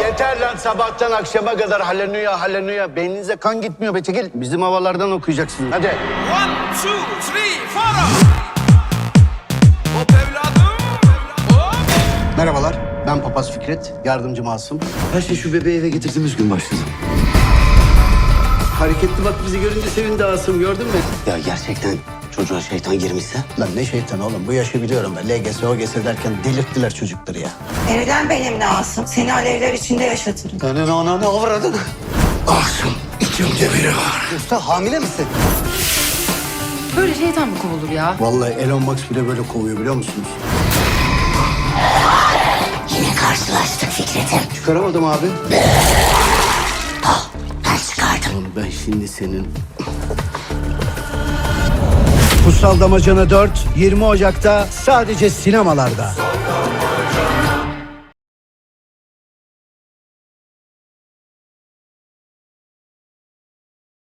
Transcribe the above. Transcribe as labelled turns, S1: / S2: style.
S1: Yeter lan sabahtan akşama kadar haleluya haleluya. Beyninize kan gitmiyor be çekil. Bizim havalardan okuyacaksınız. Hadi.
S2: One, two, three, four. Hop evladım. Hop.
S1: Merhabalar. Ben Papaz Fikret. Yardımcı Masum.
S3: Her şey şu bebeği eve getirdiğimiz gün başladı.
S1: Hareketli bak bizi görünce sevindi Asım gördün mü?
S3: Ya gerçekten çocuğa şeytan girmişse?
S1: Lan ne şeytan oğlum bu yaşı biliyorum ben. LGS, OGS derken delirttiler çocukları ya.
S4: Evlen benimle Asım. Seni alevler içinde yaşatırım.
S3: Ananı ananı avradın. Asım içimde biri var. Usta hamile misin?
S5: Böyle şeytan mı kovulur ya?
S1: Vallahi Elon Musk bile böyle kovuyor biliyor musunuz?
S4: Yine karşılaştık Fikret'im.
S1: Çıkaramadım abi.
S4: Ben çıkardım.
S1: Oğlum ben şimdi senin... Kutsal Damacana 4, 20 Ocak'ta sadece sinemalarda.